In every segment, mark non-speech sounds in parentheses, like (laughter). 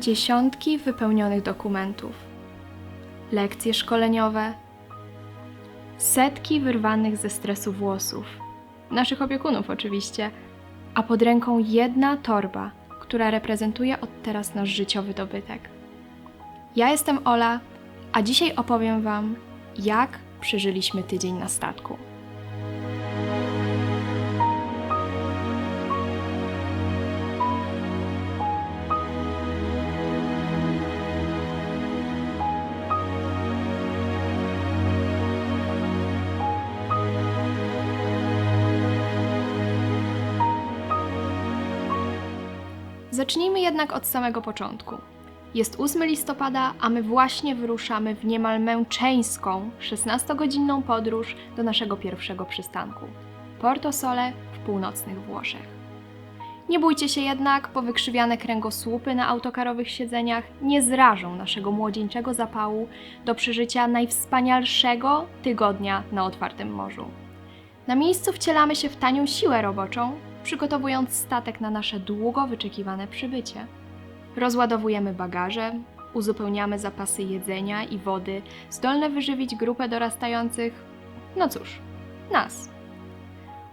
Dziesiątki wypełnionych dokumentów, lekcje szkoleniowe, setki wyrwanych ze stresu włosów, naszych opiekunów oczywiście, a pod ręką jedna torba, która reprezentuje od teraz nasz życiowy dobytek. Ja jestem Ola, a dzisiaj opowiem Wam, jak przeżyliśmy tydzień na statku. Zacznijmy jednak od samego początku. Jest 8 listopada, a my właśnie wyruszamy w niemal męczeńską 16-godzinną podróż do naszego pierwszego przystanku Porto Sole w północnych Włoszech. Nie bójcie się jednak, bo wykrzywiane kręgosłupy na autokarowych siedzeniach nie zrażą naszego młodzieńczego zapału do przeżycia najwspanialszego tygodnia na otwartym morzu. Na miejscu wcielamy się w tanią siłę roboczą, przygotowując statek na nasze długo wyczekiwane przybycie. Rozładowujemy bagaże, uzupełniamy zapasy jedzenia i wody, zdolne wyżywić grupę dorastających, no cóż, nas.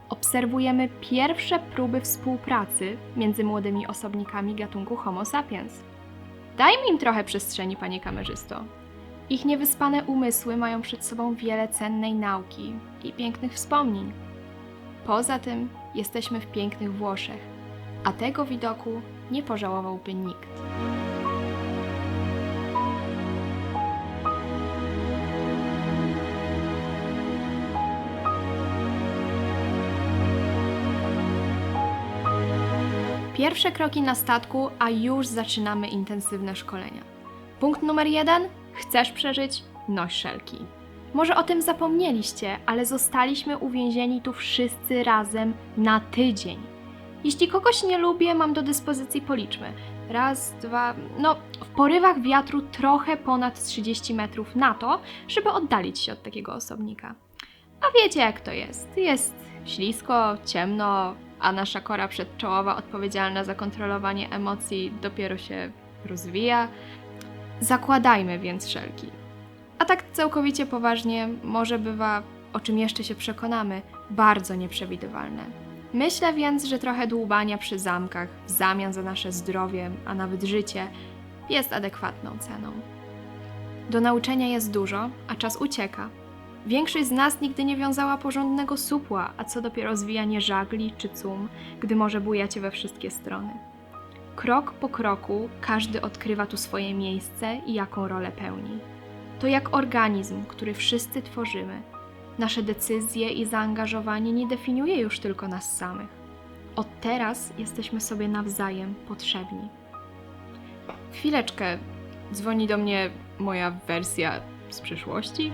Obserwujemy pierwsze próby współpracy między młodymi osobnikami gatunku Homo sapiens. Dajmy im trochę przestrzeni, panie kamerzysto. Ich niewyspane umysły mają przed sobą wiele cennej nauki i pięknych wspomnień. Poza tym jesteśmy w pięknych Włoszech, a tego widoku nie pożałowałby nikt. Pierwsze kroki na statku, a już zaczynamy intensywne szkolenia. Punkt numer jeden: chcesz przeżyć? Noś szelki. Może o tym zapomnieliście, ale zostaliśmy uwięzieni tu wszyscy razem na tydzień. Jeśli kogoś nie lubię, mam do dyspozycji policzmy. Raz, dwa, no w porywach wiatru trochę ponad 30 metrów na to, żeby oddalić się od takiego osobnika. A wiecie jak to jest. Jest ślisko, ciemno, a nasza kora przedczołowa odpowiedzialna za kontrolowanie emocji dopiero się rozwija. Zakładajmy więc szelki. A tak całkowicie poważnie, może bywa, o czym jeszcze się przekonamy, bardzo nieprzewidywalne. Myślę więc, że trochę dłubania przy zamkach w zamian za nasze zdrowie, a nawet życie, jest adekwatną ceną. Do nauczenia jest dużo, a czas ucieka. Większość z nas nigdy nie wiązała porządnego supła, a co dopiero zwijanie żagli czy cum, gdy może bujacie we wszystkie strony. Krok po kroku każdy odkrywa tu swoje miejsce i jaką rolę pełni. To jak organizm, który wszyscy tworzymy. Nasze decyzje i zaangażowanie nie definiuje już tylko nas samych. Od teraz jesteśmy sobie nawzajem potrzebni. Chwileczkę, dzwoni do mnie moja wersja z przyszłości.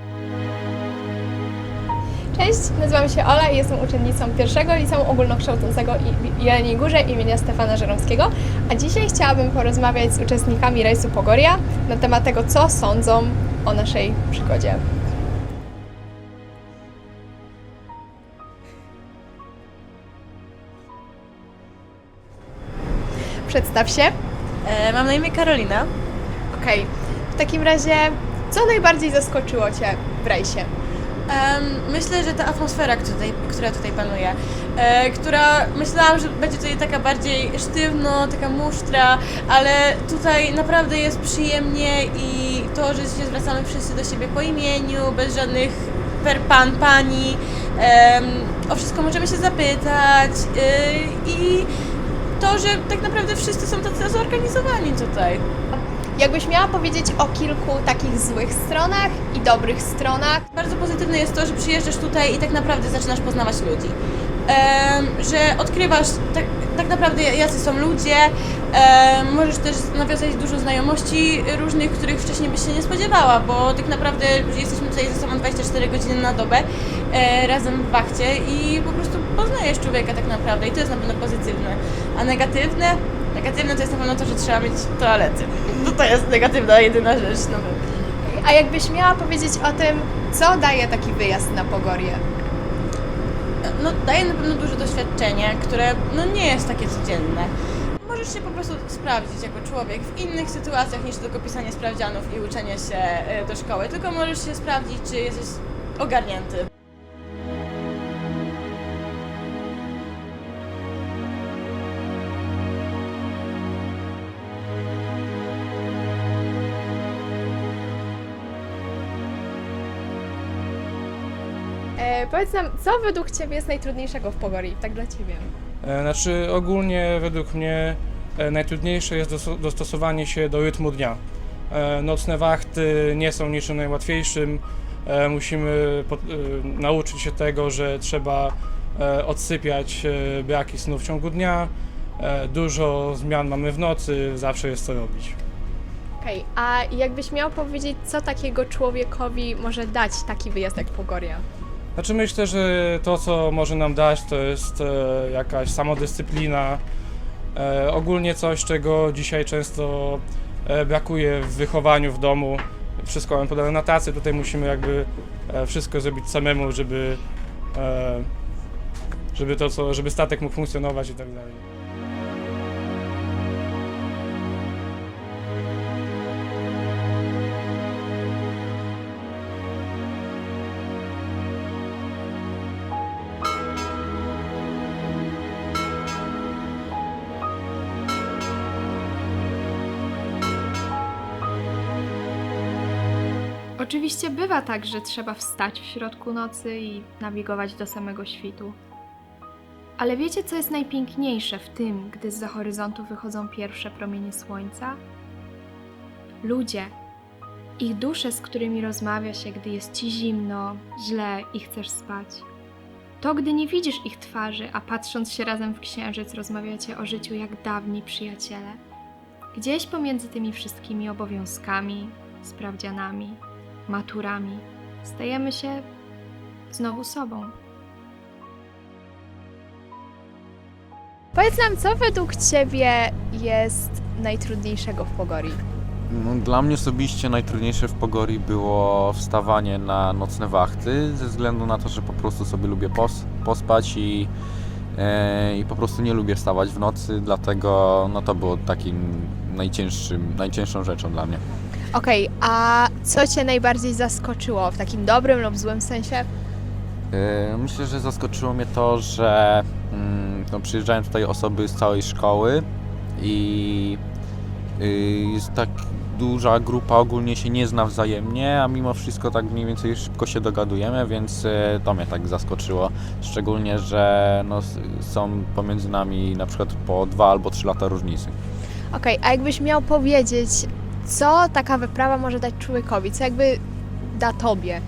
Cześć, nazywam się Ola i jestem uczennicą pierwszego liceum ogólnokształcącego w Jeleniej Górze imienia Stefana Żeromskiego, a dzisiaj chciałabym porozmawiać z uczestnikami rejsu Pogoria na temat tego, co sądzą o naszej przygodzie. Przedstaw się. E, mam na imię Karolina. Okej, w takim razie, co najbardziej zaskoczyło Cię w rejsie? Myślę, że ta atmosfera, tutaj, która tutaj panuje, e, która myślałam, że będzie tutaj taka bardziej sztywno, taka musztra, ale tutaj naprawdę jest przyjemnie i to, że się zwracamy wszyscy do siebie po imieniu, bez żadnych per pan, pani, o wszystko możemy się zapytać e, i to, że tak naprawdę wszyscy są tacy zorganizowani tutaj. Jakbyś miała powiedzieć o kilku takich złych stronach i dobrych stronach, Bardzo pozytywne jest to, że przyjeżdżasz tutaj i tak naprawdę zaczynasz poznawać ludzi. Że odkrywasz tak, tak naprawdę jacy są ludzie, możesz też nawiązać dużo znajomości różnych, których wcześniej byś się nie spodziewała, bo tak naprawdę jesteśmy tutaj ze sobą 24 godziny na dobę e, razem w wachcie i po prostu poznajesz człowieka tak naprawdę i to jest na pewno pozytywne. A negatywne? Negatywne to jest na pewno to, że trzeba mieć toalety. No to jest negatywna jedyna rzecz. No. a jakbyś miała powiedzieć o tym, co daje taki wyjazd na Pogorie? no, daje na pewno duże doświadczenie, które no, nie jest takie codzienne. Może możesz się po prostu sprawdzić jako człowiek w innych sytuacjach niż tylko pisanie sprawdzianów i uczenie się e, do szkoły, tylko możesz się sprawdzić, czy jesteś ogarnięty. Powiedz nam, co według Ciebie jest najtrudniejszego w Pogori, tak dla Ciebie? E, Znaczy ogólnie według mnie e, najtrudniejsze jest dos- dostosowanie się do rytmu dnia. E, Nocne wachty nie są niczym najłatwiejszym. E, Musimy e, nauczyć się tego, że trzeba e, odsypiać e, braki snu w ciągu dnia. E, Dużo zmian mamy w nocy, zawsze jest co robić. Okej, a jakbyś miał powiedzieć, co takiego człowiekowi może dać taki wyjazd jak Pogoria? Znaczy myślę, że to co może nam dać to jest e, jakaś samodyscyplina, e, ogólnie coś czego dzisiaj często e, brakuje w wychowaniu w domu. Wszystko mamy podane na tacy, tutaj musimy jakby e, wszystko zrobić samemu, żeby, e, żeby to co, żeby statek mógł funkcjonować i tak dalej. Oczywiście bywa tak, że trzeba wstać w środku nocy i nawigować do samego świtu. Ale wiecie, co jest najpiękniejsze w tym, gdy z za horyzontu wychodzą pierwsze promienie słońca? Ludzie. Ich dusze, z którymi rozmawia się, gdy jest ci zimno, źle i chcesz spać. To, gdy nie widzisz ich twarzy, a patrząc się razem w księżyc, rozmawiacie o życiu jak dawni przyjaciele. Gdzieś pomiędzy tymi wszystkimi obowiązkami, sprawdzianami, maturami, stajemy się znowu sobą. Powiedz nam, co według Ciebie jest najtrudniejszego w Pogori? No, dla mnie osobiście najtrudniejsze w Pogori było wstawanie na nocne wachty, ze względu na to, że po prostu sobie lubię pos, pospać i, e, i po prostu nie lubię wstawać w nocy, dlatego no, to było takim najcięższym, najcięższą rzeczą dla mnie. Okej, a co Cię najbardziej zaskoczyło w takim dobrym lub złym sensie? E, Myślę, że zaskoczyło mnie to, że mm, no, przyjeżdżają tutaj osoby z całej szkoły i y, jest tak duża grupa ogólnie się nie zna wzajemnie, a mimo wszystko tak mniej więcej szybko się dogadujemy, więc e, to mnie tak zaskoczyło. Szczególnie, że no, s- są pomiędzy nami na przykład po dwa albo trzy lata różnicy. Okej, a jakbyś miał powiedzieć, co taka wyprawa może dać człowiekowi, co jakby da Tobie?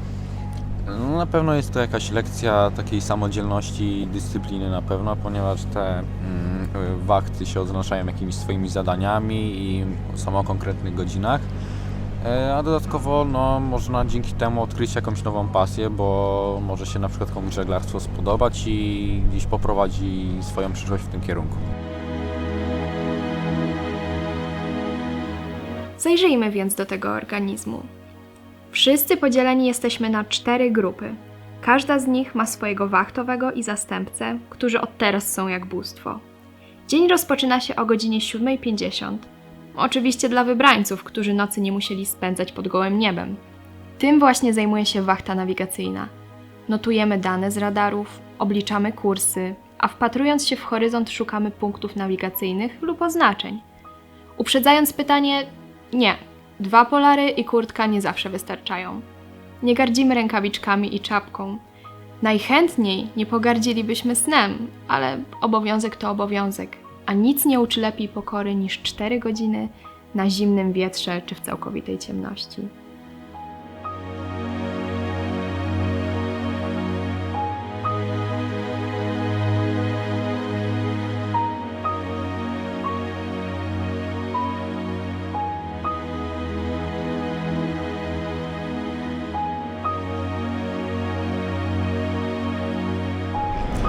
No, na pewno jest to jakaś lekcja takiej samodzielności i dyscypliny na pewno, ponieważ te mm, wachty się oznaczają jakimiś swoimi zadaniami i są o konkretnych godzinach. E, A dodatkowo no, można dzięki temu odkryć jakąś nową pasję, bo może się na przykład komuś żeglarstwo spodobać i gdzieś poprowadzi swoją przyszłość w tym kierunku. Zajrzyjmy więc do tego organizmu. Wszyscy podzieleni jesteśmy na cztery grupy. Każda z nich ma swojego wachtowego i zastępcę, którzy od teraz są jak bóstwo. Dzień rozpoczyna się o godzinie 7.50. Oczywiście dla wybrańców, którzy nocy nie musieli spędzać pod gołym niebem. Tym właśnie zajmuje się wachta nawigacyjna. Notujemy dane z radarów, obliczamy kursy, a wpatrując się w horyzont szukamy punktów nawigacyjnych lub oznaczeń. Uprzedzając pytanie, nie, dwa polary i kurtka nie zawsze wystarczają. Nie gardzimy rękawiczkami i czapką. Najchętniej nie pogardzilibyśmy snem, ale obowiązek to obowiązek, a nic nie uczy lepiej pokory niż 4 godziny na zimnym wietrze czy w całkowitej ciemności.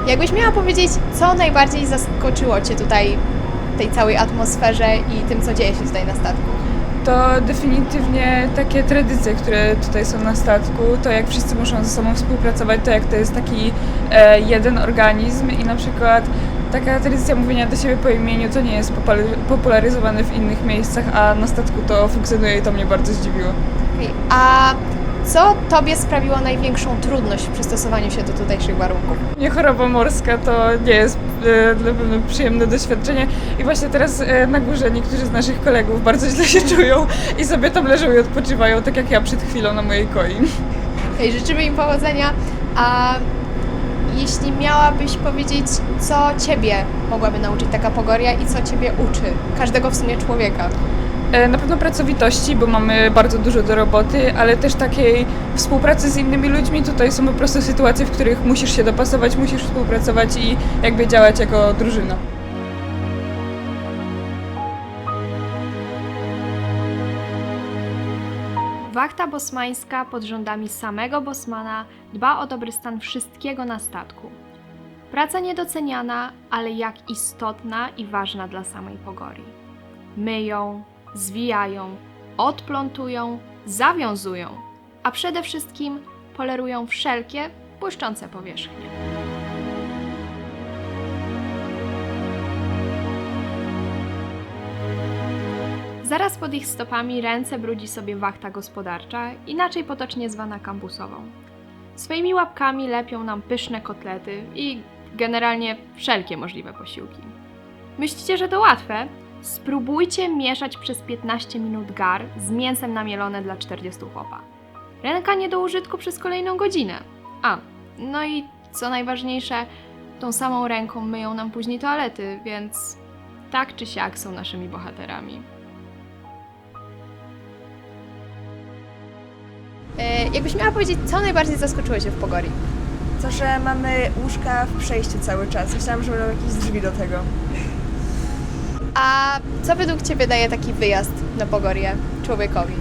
Jakbyś miała powiedzieć, co najbardziej zaskoczyło Cię tutaj tej całej atmosferze i tym, co dzieje się tutaj na statku? To definitywnie takie tradycje, które tutaj są na statku, to jak wszyscy muszą ze sobą współpracować, to jak to jest taki e, jeden organizm i na przykład taka tradycja mówienia do siebie po imieniu to nie jest popula- popularyzowane w innych miejscach, a na statku to funkcjonuje i to mnie bardzo zdziwiło. Okej, A co Tobie sprawiło największą trudność w przystosowaniu się do tutejszych warunków? Nie choroba morska to nie jest e, na pewno przyjemne doświadczenie i właśnie teraz e, na górze niektórzy z naszych kolegów bardzo źle się czują i sobie tam leżą i odpoczywają, tak jak ja przed chwilą na mojej koi. Okej, życzymy im powodzenia. A jeśli miałabyś powiedzieć, co Ciebie mogłaby nauczyć taka pogoria i co Ciebie uczy, każdego w sumie człowieka? E, Na pewno pracowitości, bo mamy bardzo dużo do roboty, ale też takiej współpracy z innymi ludźmi. Tutaj są po prostu sytuacje, w których musisz się dopasować, musisz współpracować i jakby działać jako drużyna. Wachta bosmańska pod rządami samego bosmana dba o dobry stan wszystkiego na statku. Praca niedoceniana, ale jak istotna i ważna dla samej Pogorii. Myją, zwijają, odplątują, zawiązują, a przede wszystkim polerują wszelkie błyszczące powierzchnie. Zaraz pod ich stopami ręce brudzi sobie wachta gospodarcza, inaczej potocznie zwana kampusową. Swoimi łapkami lepią nam pyszne kotlety i generalnie wszelkie możliwe posiłki. Myślicie, że to łatwe? Spróbujcie mieszać przez 15 minut gar z mięsem namielone dla 40 chłopa. Ręka nie do użytku przez kolejną godzinę. A, no i co najważniejsze, tą samą ręką myją nam później toalety, więc tak czy siak są naszymi bohaterami. E, Jakbyś miała powiedzieć, co najbardziej zaskoczyło Cię w Pogorii? To, że mamy łóżka w przejściu cały czas. Myślałam, że będą jakieś drzwi do tego. A co według Ciebie daje taki wyjazd na Pogorię człowiekowi?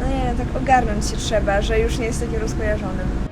No nie tak ogarnąć się trzeba, że już nie jest takim rozkojarzonym.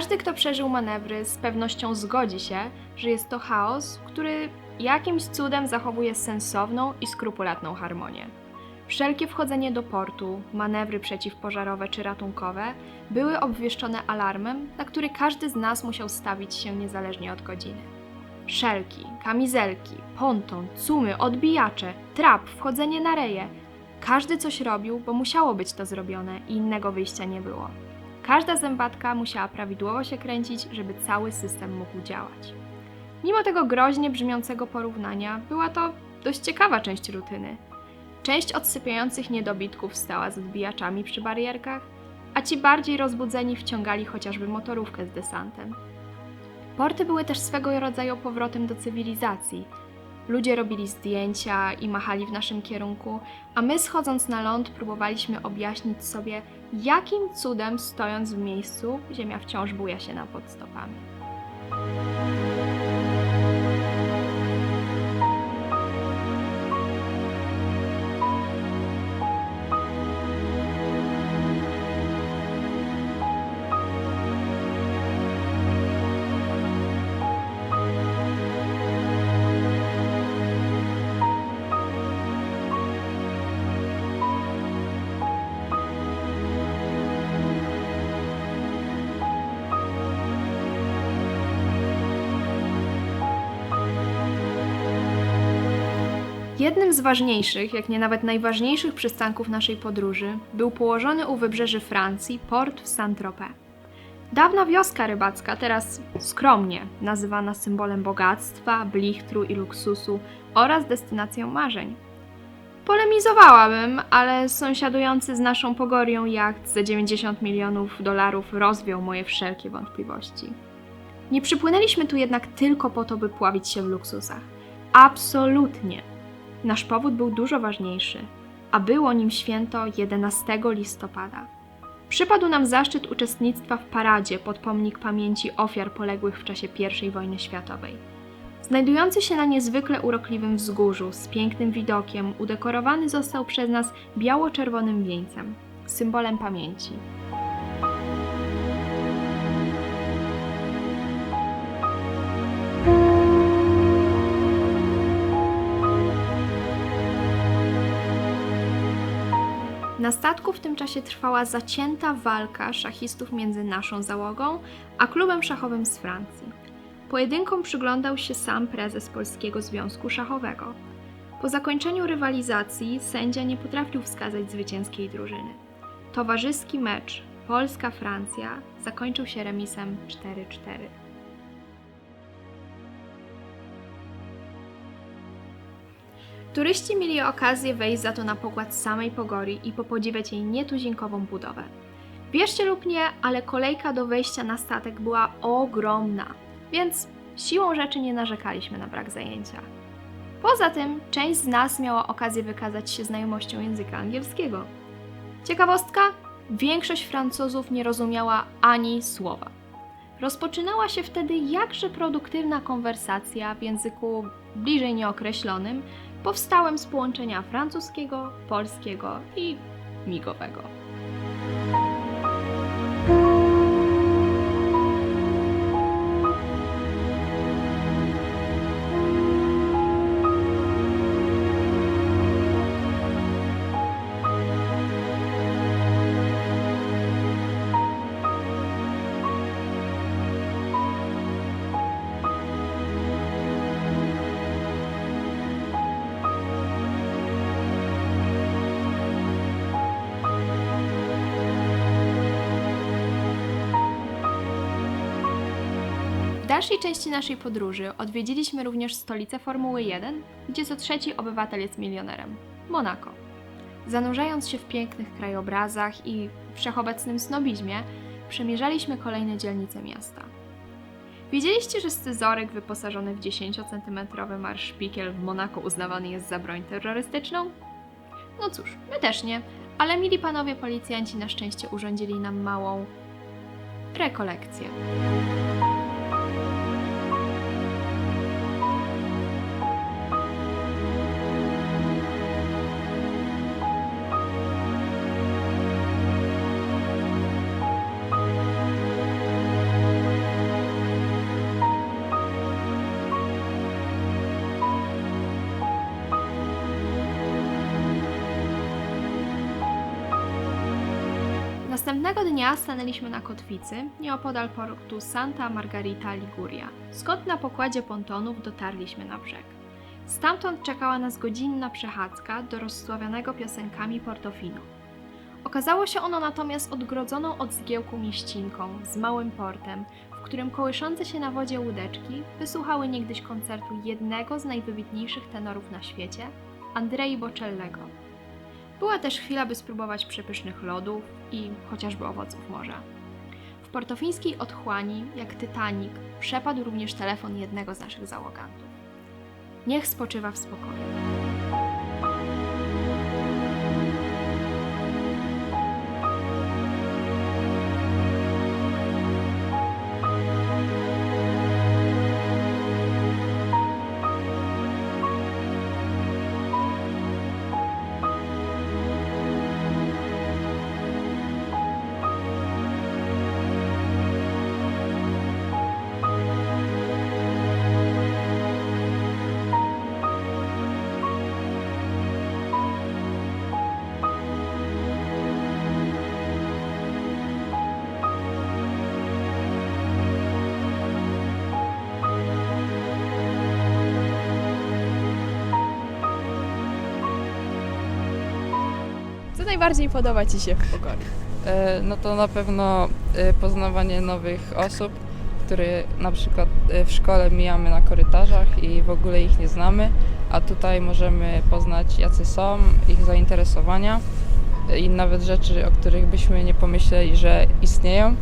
Każdy, kto przeżył manewry, z pewnością zgodzi się, że jest to chaos, który jakimś cudem zachowuje sensowną i skrupulatną harmonię. Wszelkie wchodzenie do portu, manewry przeciwpożarowe czy ratunkowe były obwieszczone alarmem, na który każdy z nas musiał stawić się niezależnie od godziny. Szelki, kamizelki, ponton, cumy, odbijacze, trap, wchodzenie na reje. Każdy coś robił, bo musiało być to zrobione i innego wyjścia nie było. Każda zębatka musiała prawidłowo się kręcić, żeby cały system mógł działać. Mimo tego groźnie brzmiącego porównania, była to dość ciekawa część rutyny. Część odsypiających niedobitków stała z odbijaczami przy barierkach, a ci bardziej rozbudzeni wciągali chociażby motorówkę z desantem. Porty były też swego rodzaju powrotem do cywilizacji. Ludzie robili zdjęcia i machali w naszym kierunku, a my schodząc na ląd próbowaliśmy objaśnić sobie, jakim cudem stojąc w miejscu ziemia wciąż buja się na podstopami. Jednym z ważniejszych, jak nie nawet najważniejszych przystanków naszej podróży był położony u wybrzeży Francji port w Saint-Tropez. Dawna wioska rybacka, teraz skromnie nazywana symbolem bogactwa, blichtru i luksusu oraz destynacją marzeń. Polemizowałabym, ale sąsiadujący z naszą pogorią jacht za 90 milionów dolarów rozwiał moje wszelkie wątpliwości. Nie przypłynęliśmy tu jednak tylko po to, by pławić się w luksusach. Absolutnie. Nasz powód był dużo ważniejszy, a było nim święto 11 listopada. Przypadł nam zaszczyt uczestnictwa w paradzie pod pomnik pamięci ofiar poległych w czasie I wojny światowej. Znajdujący się na niezwykle urokliwym wzgórzu z pięknym widokiem, udekorowany został przez nas biało-czerwonym wieńcem, symbolem pamięci. Na statku w tym czasie trwała zacięta walka szachistów między naszą załogą a klubem szachowym z Francji. Pojedynkom przyglądał się sam prezes Polskiego Związku Szachowego. Po zakończeniu rywalizacji sędzia nie potrafił wskazać zwycięskiej drużyny. Towarzyski mecz Polska-Francja zakończył się remisem 4-4. Turyści mieli okazję wejść za to na pokład samej Pogori i popodziwiać jej nietuzinkową budowę. Wierzcie lub nie, ale kolejka do wejścia na statek była ogromna, więc siłą rzeczy nie narzekaliśmy na brak zajęcia. Poza tym, część z nas miała okazję wykazać się znajomością języka angielskiego. Ciekawostka: większość Francuzów nie rozumiała ani słowa. Rozpoczynała się wtedy jakże produktywna konwersacja w języku bliżej nieokreślonym, powstałym z połączenia francuskiego, polskiego i migowego. Dalszej części naszej podróży odwiedziliśmy również stolicę Formuły 1, gdzie co trzeci obywatel jest milionerem Monako. Zanurzając się w pięknych krajobrazach i wszechobecnym snobizmie, przemierzaliśmy kolejne dzielnice miasta. Wiedzieliście, że scyzoryk wyposażony w 10-centymetrowy marszpikiel w Monako uznawany jest za broń terrorystyczną? No cóż, my też nie, ale mili panowie policjanci na szczęście urządzili nam małą rekolekcję. Następnego dnia stanęliśmy na kotwicy, nieopodal portu Santa Margarita Liguria, skąd na pokładzie pontonów dotarliśmy na brzeg. Stamtąd czekała nas godzinna przechadzka do rozsławionego piosenkami Portofino. Okazało się ono natomiast odgrodzoną od zgiełku mieścinką z małym portem, w którym kołyszące się na wodzie łódeczki wysłuchały niegdyś koncertu jednego z najwybitniejszych tenorów na świecie, Andrei Bocellego. Była też chwila, by spróbować przepysznych lodów i chociażby owoców morza. W portofińskiej otchłani, jak Titanic, przepadł również telefon jednego z naszych załogantów. Niech spoczywa w spokoju. Najbardziej podoba Ci się w Pogori? E, No to na pewno e, poznawanie nowych osób, które na przykład e, w szkole mijamy na korytarzach i w ogóle ich nie znamy, a tutaj możemy poznać jacy są, ich zainteresowania i nawet rzeczy, o których byśmy nie pomyśleli, że istnieją.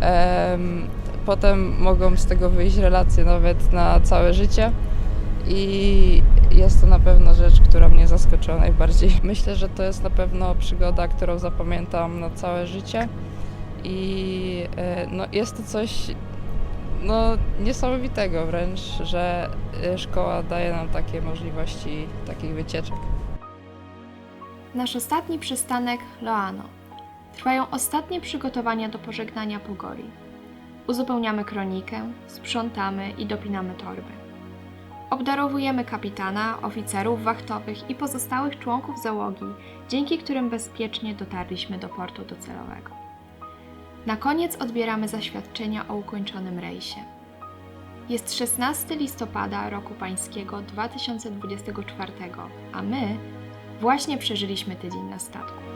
Em, potem mogą z tego wyjść relacje nawet na całe życie. I jest to na pewno rzecz, która mnie zaskoczyła najbardziej. (laughs) Myślę, że to jest na pewno przygoda, którą zapamiętam na całe życie. I e, no, jest to coś no, niesamowitego wręcz, że e, szkoła daje nam takie możliwości takich wycieczek. Nasz ostatni przystanek Loano. Trwają ostatnie przygotowania do pożegnania Pogori. Uzupełniamy kronikę, sprzątamy i dopinamy torby. Obdarowujemy kapitana, oficerów wachtowych i pozostałych członków załogi, dzięki którym bezpiecznie dotarliśmy do portu docelowego. Na koniec odbieramy zaświadczenia o ukończonym rejsie. Jest 16 listopada roku pańskiego 2024, a my Właśnie przeżyliśmy tydzień na statku.